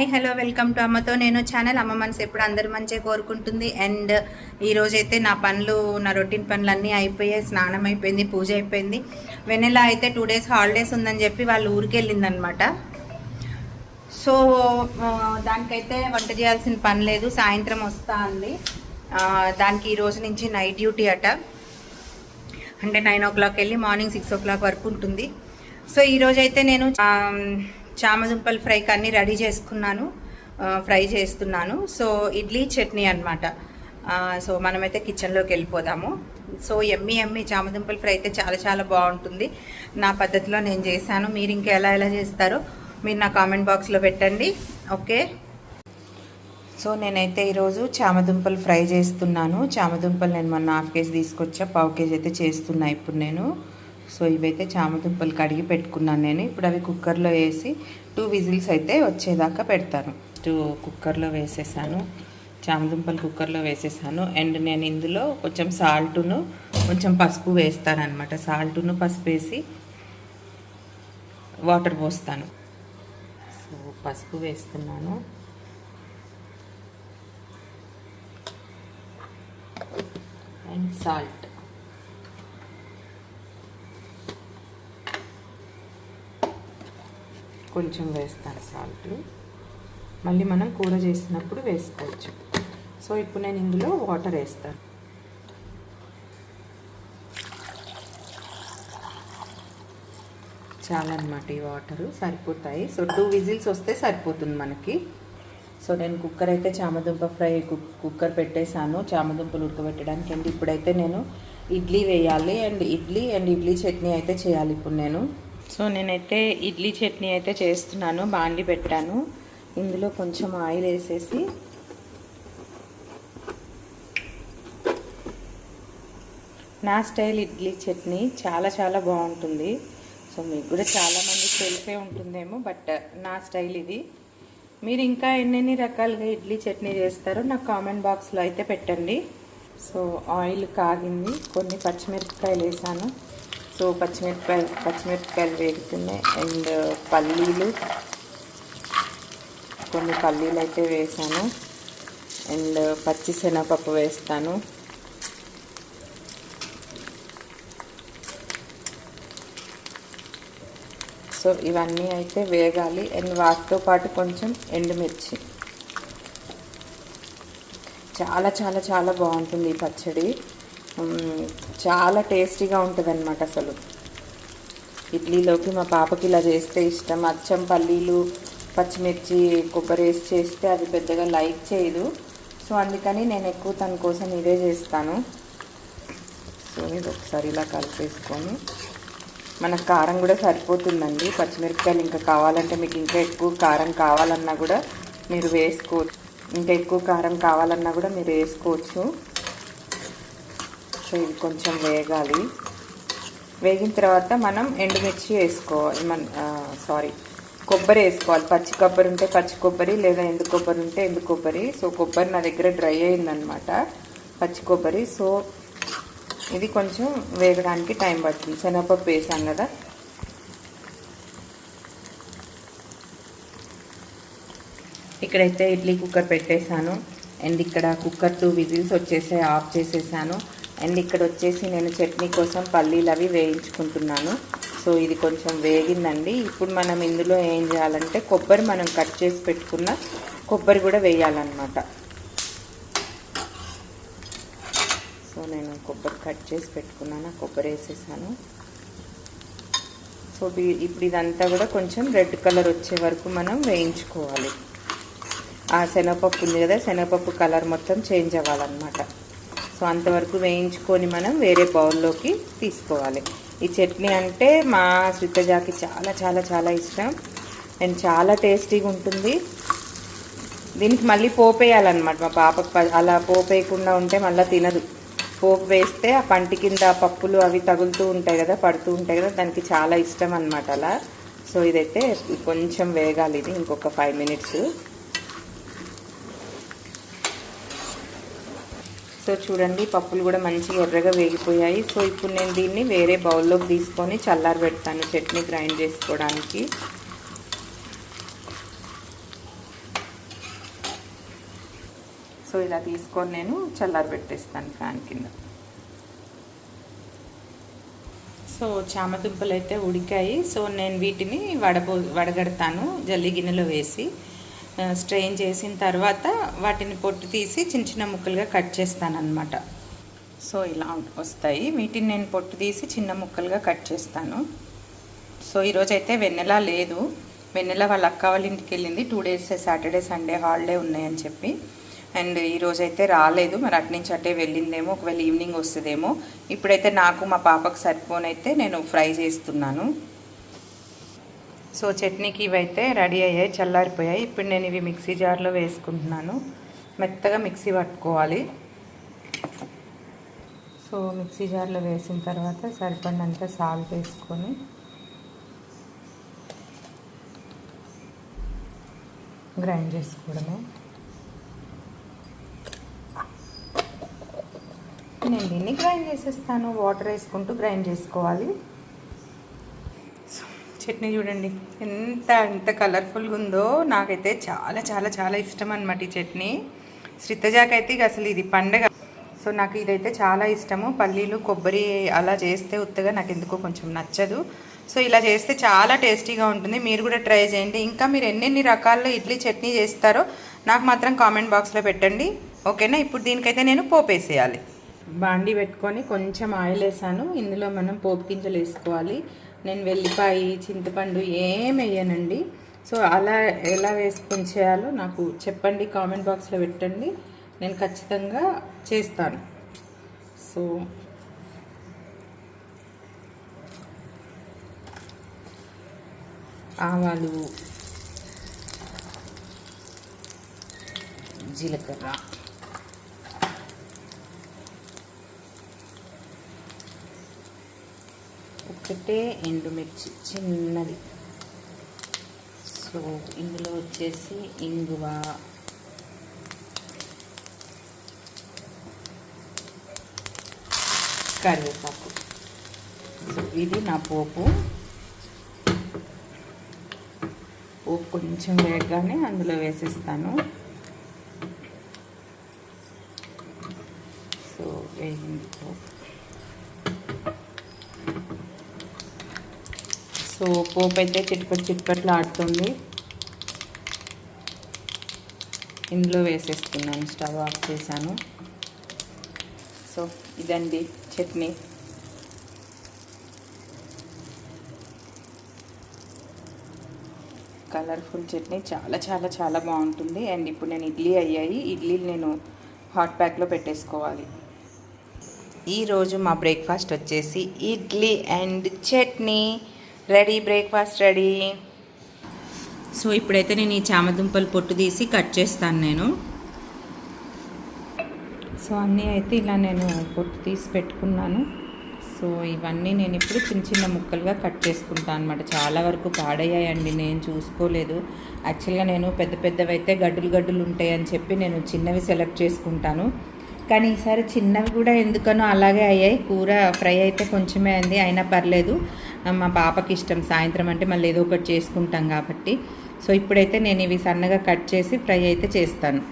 Hi hello welcome to అమ్మతో నేను channel. అమ్మ మనసు ఎప్పుడు అందరు మంచిగా కోరుకుంటుంది. అండ్ ఈరోజైతే నా పనులు నా రొటీన్ పనులు అన్నీ అయిపోయాయి స్నానం అయిపోయింది పూజ అయిపోయింది. వెనెల అయితే టూ డేస్ హాలిడేస్ ఉందని చెప్పి వాళ్ళు ఊరికి వెళ్ళిందనమాట సో దానికైతే వంట చేయాల్సిన పని లేదు సాయంత్రం వస్తా అంది. దానికి ఈ రోజు నుంచి నైట్ డ్యూటీ అట. అంటే నైన్ ఓ క్లాక్ వెళ్ళి మార్నింగ్ సిక్స్ ఓ క్లాక్ వరకు ఉంటుంది. సో ఈరోజైతే నేను చామదుంపల ఫ్రైకి అన్నీ రెడీ చేసుకున్నాను ఫ్రై చేస్తున్నాను. సో ఇడ్లీ చట్నీ అనమాట సో మనమైతే కిచెన్లోకి వెళ్ళిపోదాము. సో ఎమ్మి ఎమ్మి చామదుంపల ఫ్రై అయితే చాలా చాలా బాగుంటుంది. నా పద్ధతిలో నేను చేశాను. మీరు ఇంకా ఎలా ఎలా చేస్తారో మీరు నా కామెంట్ బాక్స్లో పెట్టండి. ఓకే? సో నేనైతే ఈరోజు చామదుంపలు ఫ్రై చేస్తున్నాను. చామదుంపలు నేను మొన్న హాఫ్ కేజీ తీసుకొచ్చా పావు కేజీ అయితే చేస్తున్నా ఇప్పుడు నేను. సో ఇవైతే చామదుంపలు కడిగి పెట్టుకున్నాను నేను. ఇప్పుడు అవి కుక్కర్లో వేసి టూ విజిల్స్ అయితే వచ్చేదాకా పెడతాను. టూ కుక్కర్లో వేసేసాను. చామదుంపలు కుక్కర్లో వేసేసాను. అండ్ నేను ఇందులో కొంచెం సాల్టును కొంచెం పసుపు వేస్తాను అనమాట సాల్టును పసుపు వేసి వాటర్ పోస్తాను. సో పసుపు వేస్తున్నాను. And salt. కొంచెం వేస్తాను సాల్ట్ మళ్ళీ మనం కూర చేసినప్పుడు వేసుకోవచ్చు. సో ఇప్పుడు నేను ఇందులో వాటర్ వేస్తాను. చాలా ఈ వాటరు సరిపోతాయి. సో టూ విజిల్స్ వస్తే సరిపోతుంది మనకి. సో నేను కుక్కర్ అయితే చామదుంప ఫ్రై కుక్కర్ పెట్టేశాను. చామదుంపలు ఉడకబెట్టడానికి అండ్ ఇప్పుడైతే నేను ఇడ్లీ వేయాలి అండ్ ఇడ్లీ అండ్ ఇడ్లీ చట్నీ అయితే చేయాలి ఇప్పుడు నేను. సో నేనైతే ఇడ్లీ చట్నీ అయితే చేస్తున్నాను బాండి పెట్టాను. ఇందులో కొంచెం ఆయిల్ వేసేసి నా స్టైల్ ఇడ్లీ చట్నీ చాలా చాలా బాగుంటుంది. సో మీకు కూడా చాలామంది తెలిసే ఉంటుందేమో బట్ నా స్టైల్ ఇది. మీరు ఇంకా ఎన్నెన్ని రకాలుగా ఇడ్లీ చట్నీ చేస్తారో నాకు కామెంట్ బాక్స్లో అయితే పెట్టండి. సో ఆయిల్ కాగింది కొన్ని పచ్చిమిరపకాయలు వేసాను. సో పచ్చిమిరపకాయలు పచ్చిమిరపకాయలు వేగుతున్నాయి. అండ్ పల్లీలు. కొన్ని పల్లీలు అయితే వేసాను. అండ్ పచ్చి శనగపప్పు వేస్తాను. సో ఇవన్నీ అయితే వేగాలి. అండ్ వాటితో పాటు కొంచెం ఎండుమిర్చి. చాలా చాలా చాలా బాగుంటుంది ఈ పచ్చడి. చాలా టేస్టీగా ఉంటుంది అనమాట అసలు. ఇడ్లీలోకి మా పాపకి ఇలా చేస్తే ఇష్టం. అచ్చం పల్లీలు పచ్చిమిర్చి కొబ్బరి వేసి చేస్తే అది పెద్దగా లైక్ చేయదు. సో అందుకని నేను ఎక్కువ తన కోసం ఇదే చేస్తాను. సో ఇది ఒకసారి ఇలా కలిపేసుకొని. మనకు కారం కూడా సరిపోతుందండి. పచ్చిమిరపకాయలు ఇంకా కావాలంటే మీకు ఇంకా ఎక్కువ కారం కావాలన్నా కూడా మీరు వేసుకోవచ్చు. ఇంకా ఎక్కువ కారం కావాలన్నా కూడా మీరు వేసుకోవచ్చు. సో ఇది కొంచెం వేగాలి. వేగిన తర్వాత మనం ఎండుమిర్చి వేసుకోవాలి. మన సారీ కొబ్బరి వేసుకోవాలి. పచ్చి కొబ్బరి ఉంటే పచ్చి కొబ్బరి లేదా ఎండు కొబ్బరి ఉంటే ఎండు కొబ్బరి. సో కొబ్బరి నా దగ్గర డ్రై అయిందనమాట పచ్చి కొబ్బరి. సో ఇది కొంచెం వేగడానికి టైం పడుతుంది. శనగపప్పు వేసాం కదా. ఇక్కడైతే ఇడ్లీ కుక్కర్ పెట్టేశాను. అండ్ ఇక్కడ కుక్కర్ టూ విజిల్స్ వచ్చేసాయి ఆఫ్ చేసేసాను. అండ్ ఇక్కడ వచ్చేసి నేను చట్నీ కోసం పల్లీలు అవి వేయించుకుంటున్నాను. సో ఇది కొంచెం వేగిందండి. ఇప్పుడు మనం ఇందులో ఏం చేయాలంటే కొబ్బరి మనం కట్ చేసి పెట్టుకున్న కొబ్బరి కూడా వేయాలన్నమాట. సో నేను కొబ్బరి కట్ చేసి పెట్టుకున్నాను. ఆ కొబ్బరి వేసేసాను. సో ఇది- ఇప్పుడు ఇదంతా కూడా కొంచెం రెడ్ కలర్ వచ్చే వరకు మనం వేయించుకోవాలి. ఆ శనగపప్పు ఉంది కదా శనగపప్పు కలర్ మొత్తం చేంజ్ అవ్వాలన్నమాట. సో అంతవరకు వేయించుకొని మనం వేరే బౌల్లోకి తీసుకోవాలి. ఈ చట్నీ అంటే మా శ్రీతజాకి చాలా చాలా చాలా ఇష్టం. అండ్ చాలా టేస్టీగా ఉంటుంది. దీనికి మళ్ళీ పోపు వేయాలన్నమాట. మా పాప అలా పోపు వేయకుండా ఉంటే మళ్ళీ తినదు. పోపు వేస్తే ఆ పంటి కింద పప్పులు అవి తగులుతూ ఉంటాయి కదా పడుతూ ఉంటాయి కదా దానికి చాలా ఇష్టం అనమాట అలా. సో ఇదైతే కొంచెం వేగాలి ఇది ఇంకొక ఫైవ్ మినిట్స్. సో చూడండి పప్పులు కూడా మంచిగా ఎర్రగా వేగిపోయాయి. సో ఇప్పుడు నేను దీన్ని వేరే బౌల్లోకి తీసుకొని చల్లారి పెడతాను చట్నీ గ్రైండ్ చేసుకోవడానికి. సో ఇలా తీసుకొని నేను చల్లారి పెట్టేస్తాను ఫ్యాన్ కింద. సో చామదుంపలు అయితే ఉడికాయి. సో నేను వీటిని వడబో వడగడతాను జల్లి గిన్నెలో వేసి. స్ట్రెయిన్ చేసిన తర్వాత వాటిని పొట్టు తీసి చిన్న చిన్న ముక్కలుగా కట్ చేస్తాను అనమాట సో ఇలా వస్తాయి. వీటిని నేను పొట్టు తీసి చిన్న ముక్కలుగా కట్ చేస్తాను. సో ఈరోజు అయితే వెన్నెల లేదు. వెన్నెల వాళ్ళ అక్క వాళ్ళ ఇంటికి వెళ్ళింది. Two days Saturday Sunday holiday ఉన్నాయని చెప్పి. అండ్ ఈరోజు అయితే రాలేదు. మరి అటు నుంచి అటే వెళ్ళిందేమో ఒకవేళ ఈవినింగ్ వస్తుందేమో. ఇప్పుడైతే నాకు మా పాపకు సరిపోనైతే నేను ఫ్రై చేస్తున్నాను. సో చట్నీకి ఇవైతే రెడీ అయ్యాయి చల్లారిపోయాయి. ఇప్పుడు నేను ఇవి మిక్సీ జార్లో వేసుకుంటున్నాను. మెత్తగా మిక్సీ పట్టుకోవాలి. సో మిక్సీ జార్లో వేసిన తర్వాత సరిపడినంత సాల్ట్ వేసుకొని గ్రైండ్ చేసుకోవడమే. నేను దీన్ని గ్రైండ్ చేసేస్తాను. వాటర్ వేసుకుంటూ గ్రైండ్ చేసుకోవాలి. చట్నీ చూడండి. ఎంత ఎంత కలర్ఫుల్గా ఉందో నాకైతే చాలా చాలా చాలా ఇష్టం అనమాట ఈ చట్నీ. శ్రితజాకైతే ఇక అసలు ఇది పండగ. సో నాకు ఇదైతే చాలా ఇష్టము. పల్లీలు కొబ్బరి అలా చేస్తే ఉత్తగా నాకు ఎందుకో కొంచెం నచ్చదు. సో ఇలా చేస్తే చాలా టేస్టీగా ఉంటుంది. మీరు కూడా ట్రై చేయండి. ఇంకా మీరు ఎన్నెన్ని రకాల్లో ఇడ్లీ చట్నీ చేస్తారో నాకు మాత్రం కామెంట్ బాక్స్లో పెట్టండి. ఓకేనా? ఇప్పుడు దీనికైతే నేను పోపు వేసేయాలి బాండి పెట్టుకొని కొంచెం ఆయిల్ వేసాను ఇందులో మనం పోపు గింజలు వేసుకోవాలి. నేను వెల్లిపాయి చింతపండు ఏం వేయనండి. సో అలా ఎలా వేసుకొని చేయాలో నాకు చెప్పండి కామెంట్ బాక్స్లో పెట్టండి. నేను ఖచ్చితంగా చేస్తాను. సో ఆవాలు జీలకర్ర ఒకటే ఎండుమిర్చి చిన్నది. సో ఇందులో వచ్చేసి ఇంగువ. కరివేపాకు. సో ఇది నా పోపు. పోపు కొంచెం వేగగానే అందులో వేసేస్తాను. సో వేగింది పోపు. సో పోపు అయితే చిట్పట్ చిట్పట్లు ఆడుతుంది. ఇందులో వేసేస్తున్నాను స్టవ్ ఆఫ్ చేశాను. సో ఇదండి చట్నీ. కలర్ఫుల్ చట్నీ చాలా చాలా చాలా బాగుంటుంది. అండ్ ఇప్పుడు నేను ఇడ్లీ అయ్యాయి. ఇడ్లీలు నేను హాట్ ప్యాక్లో పెట్టేసుకోవాలి. ఈరోజు మా బ్రేక్ఫాస్ట్ వచ్చేసి idli and chutney. Ready breakfast ready so ఇప్పుడైతే నేను ఈ చామదుంపలు పొట్టు తీసి కట్ చేస్తాను నేను. సో అన్నీ అయితే ఇలా నేను పొట్టు తీసి పెట్టుకున్నాను. సో ఇవన్నీ నేను ఇప్పుడు చిన్న చిన్న ముక్కలుగా కట్ చేసుకుంటాను అనమాట చాలా వరకు పాడయ్యాయండి నేను చూసుకోలేదు. యాక్చువల్గా నేను పెద్ద పెద్దవి అయితే గడ్డులు గడ్డులు ఉంటాయని చెప్పి నేను చిన్నవి సెలెక్ట్ చేసుకుంటాను. కానీ ఈసారి చిన్నవి కూడా ఎందుకనో అలాగే అయ్యాయి. కూర ఫ్రై అయితే కొంచెమే అయింది అయినా పర్లేదు. మా పాపకి ఇష్టం. సాయంత్రం అంటే మళ్ళీ ఏదో ఒకటి చేసుకుంటాం కాబట్టి. సో ఇప్పుడైతే నేను ఇవి సన్నగా కట్ చేసి ఫ్రై అయితే చేస్తాను.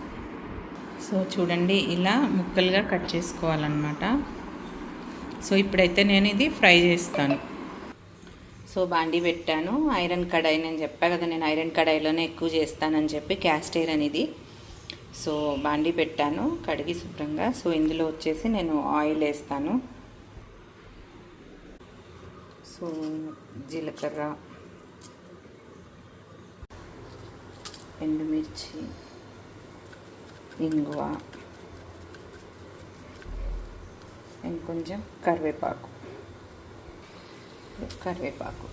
సో చూడండి ఇలా ముక్కలుగా కట్ చేసుకోవాలన్నమాట. సో ఇప్పుడైతే నేను ఇది ఫ్రై చేస్తాను. సో బాండి పెట్టాను. ఐరన్ కడాయి నేను చెప్పా కదా నేను ఐరన్ కడాయిలోనే ఎక్కువ చేస్తానని చెప్పి క్యాస్ట్ ఐరన్ ఇది. సో బాండి పెట్టాను కడిగి శుభ్రంగా. సో ఇందులో వచ్చేసి నేను ఆయిల్ వేస్తాను. సో జీలకర్ర ఎండుమిర్చి ఇంగువ ఇంకొంచెం కరివేపాకు. కరివేపాకు.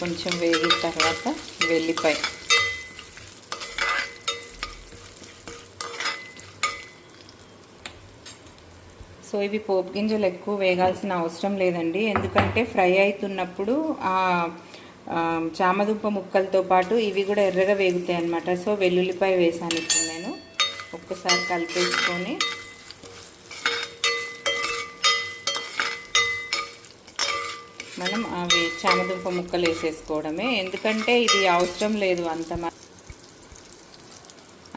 కొంచెం వేగిన తర్వాత వెల్లిపాయ. సో ఇవి పోపు గింజలు ఎక్కువ వేగాల్సిన అవసరం లేదండి. ఎందుకంటే ఫ్రై అవుతున్నప్పుడు ఆ చామదుంప ముక్కలతో పాటు ఇవి కూడా ఎర్రగా వేగుతాయి అన్నమాట. సో వెల్లుల్లిపాయ వేసాను ఇప్పుడు నేను. ఒక్కసారి కలిపేసుకొని మనం అవి చామదుంప ముక్కలు వేసేసుకోవడమే. ఎందుకంటే ఇది అవసరం లేదు అంత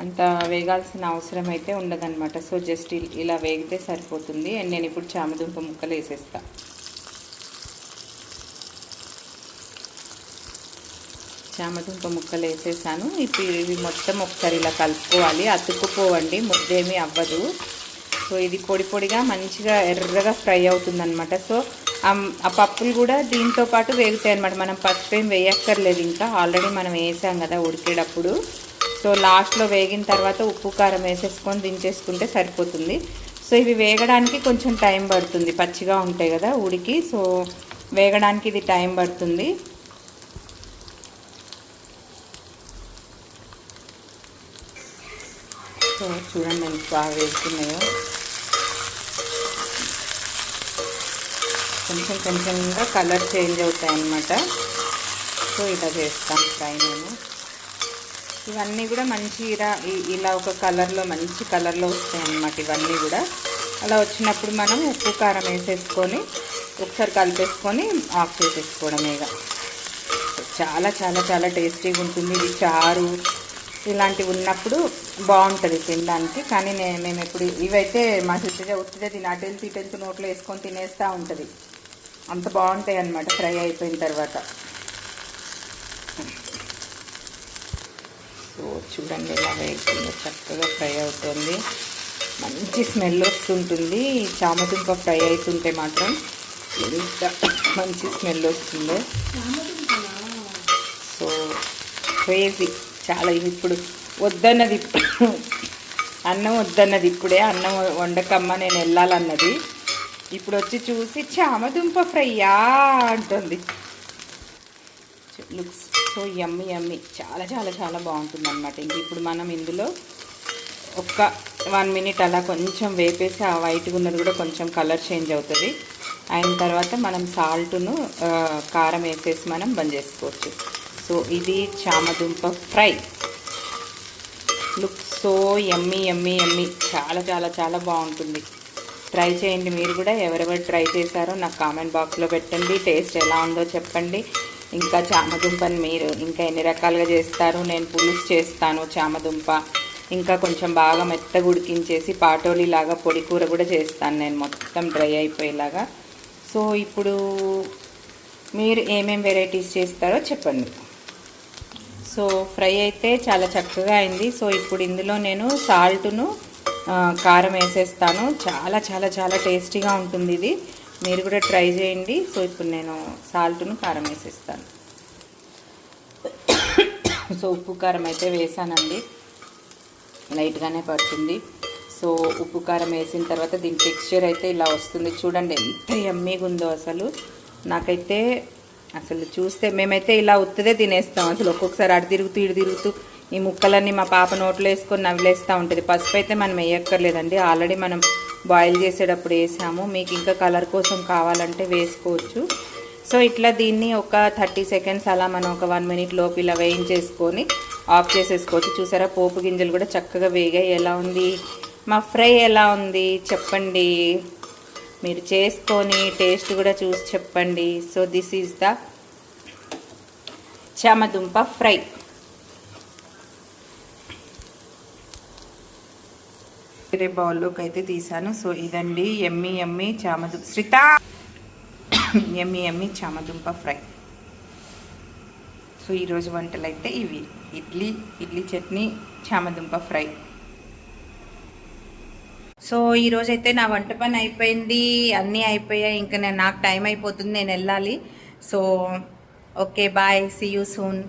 అంత వేగాల్సిన అవసరం అయితే ఉండదన్నమాట. సో జస్ట్ ఇలా వేగితే సరిపోతుంది. అండ్ నేను ఇప్పుడు చామదుంప ముక్కలు వేసేస్తా. చామదుంప ముక్కలు వేసేసాను. ఇప్పుడు ఇవి మొత్తం ఒకసారి ఇలా కలుపుకోవాలి. అతుక్కుపోవండి. ముద్దేమీ అవ్వదు. సో ఇది పొడి పొడిగా మంచిగా ఎర్రగా ఫ్రై అవుతుందన్నమాట. సో ఆ- ఆ పప్పులు కూడా దీంతో పాటు వేగుతాయి అనమాట మనం పసుపు ఏం వేయక్కర్లేదు. ఇంకా ఆల్రెడీ మనం వేసాం కదా ఉడికేటప్పుడు. సో లాస్ట్లో వేగిన తర్వాత ఉప్పు కారం వేసేసుకొని దించేసుకుంటే సరిపోతుంది. సో ఇవి వేగడానికి కొంచెం టైం పడుతుంది. పచ్చిగా ఉంటాయి కదా ఉడికి. సో వేగడానికి ఇది టైం పడుతుంది. సో చూడండి ఎంత బాగా వేస్తున్నాయో కొంచెం కొంచెంగా కలర్ చేంజ్ అవుతాయి అన్నమాట సో ఇలా చేస్తాను ఫ్రై నేను. ఇవన్నీ కూడా మంచి ఇలా ఒక కలర్లో మంచి కలర్లో వస్తాయి అన్నమాట ఇవన్నీ కూడా. అలా వచ్చినప్పుడు మనం ఉప్పు కారం వేసేసుకొని ఒకసారి కలిపేసుకొని ఆఫ్ చేసేసుకోవడమేగా చాలా చాలా చాలా టేస్టీగా ఉంటుంది. ఇది చారు ఇలాంటివి ఉన్నప్పుడు బాగుంటుంది తినడానికి. కానీ నేను మేము ఎప్పుడు ఇవైతే మా సిద్ధగా ఉత్తిదే తిని అటెల్ తిటెల్తు నోట్లో వేసుకొని తినేస్తూ ఉంటుంది. అంత బాగుంటాయి అన్నమాట ఫ్రై అయిపోయిన తర్వాత సో చూడండి ఇలా వేస్తుందో చక్కగా ఫ్రై అవుతుంది. మంచి స్మెల్ వస్తుంటుంది. చామదుంప ఫ్రై అవుతుంటే మాత్రం ఎంత మంచి స్మెల్ వస్తుందో. So crazy. చాలా ఇప్పుడు వద్దన్నది ఇప్పుడు. అన్నం వద్దన్నది ఇప్పుడే. అన్నం వండకమ్మ నేను వెళ్ళాలన్నది. ఇప్పుడు వచ్చి చూసి చామదుంప ఫ్రైయా అంటుంది. Looks so yummy yummy. చాలా చాలా చాలా బాగుంటుంది అనమాట ఇంక ఇప్పుడు మనం ఇందులో ఒక్క వన్ మినిట్ అలా కొంచెం వేపేసి ఆ వైట్గా ఉన్నది కూడా కొంచెం కలర్ చేంజ్ అవుతుంది. అయిన తర్వాత మనం సాల్ట్ను కారం వేసేసి మనం బంద్ చేసుకోవచ్చు. సో ఇది చామదుంప fry. Look so yummy yummy yummy చాలా చాలా చాలా బాగుంటుంది. ట్రై చేయండి మీరు కూడా. ఎవరెవరు ట్రై చేశారో నాకు కామెంట్ బాక్స్లో పెట్టండి. టేస్ట్ ఎలా ఉందో చెప్పండి. ఇంకా చామదుంపని మీరు ఇంకా ఎన్ని రకాలుగా చేస్తారు నేను పులుసు చేస్తాను చామదుంప. ఇంకా కొంచెం బాగా మెత్తగా ఉడికించేసి పాటోలీలాగా పొడి కూర కూడా చేస్తాను నేను మొత్తం డ్రై అయిపోయేలాగా. సో ఇప్పుడు మీరు ఏమేం వెరైటీస్ చేస్తారో చెప్పండి. సో ఫ్రై అయితే చాలా చక్కగా అయింది. సో ఇప్పుడు ఇందులో నేను సాల్ట్ను కారం వేసేస్తాను. చాలా చాలా చాలా టేస్టీగా ఉంటుంది ఇది. మీరు కూడా ట్రై చేయండి. సో ఇప్పుడు నేను సాల్ట్ను కారం వేసేస్తాను. సో ఉప్పు కారం అయితే వేసానండి. లైట్గానే పడుతుంది. సో ఉప్పు కారం వేసిన తర్వాత దీని టెక్స్చర్ అయితే ఇలా వస్తుంది. చూడండి ఎంత ఎమ్మీగా ఉందో అసలు. నాకైతే అసలు చూస్తే మేమైతే ఇలా ఉత్తదే తినేస్తాం. అసలు ఒక్కొక్కసారి అటు తిరుగుతూ ఇటు తిరుగుతూ ఈ ముక్కలన్నీ మా పాప నోట్లో వేసుకొని నవ్వులేస్తూ ఉంటుంది. పసుపు అయితే మనం వేయక్కర్లేదండి. ఆల్రెడీ మనం బాయిల్ చేసేటప్పుడు వేసాము. మీకు ఇంకా కలర్ కోసం కావాలంటే వేసుకోవచ్చు. సో ఇట్లా దీన్ని ఒక థర్టీ సెకండ్స్ అలా మనం ఒక వన్ మినిట్ లోపు ఇలా వేయించేసుకొని ఆఫ్ చేసేసుకోవచ్చు. చూసారా? పోపు గింజలు కూడా చక్కగా వేగాయి. ఎలా ఉంది? మా ఫ్రై ఎలా ఉంది? చెప్పండి. మీరు చేసుకొని టేస్ట్ కూడా చూసి చెప్పండి. సో దిస్ ఈజ్ ద చామదుంప ఫ్రై. వేరే బౌల్లోకి అయితే తీసాను సో ఇదండి ఎమ్మి ఎమ్మి చామదుంప. శ్రిత! ఎమ్మి ఎమ్మి చామదుంప ఫ్రై. సో ఈరోజు వంటలు అయితే ఇవి. ఇడ్లీ ఇడ్లీ చట్నీ చామదుంప ఫ్రై. సో ఈరోజు అయితే నా వంట పని అయిపోయింది. అన్నీ అయిపోయాయి. ఇంకా నేను నాకు టైం అయిపోతుంది. నేను వెళ్ళాలి. So okay bye. See you soon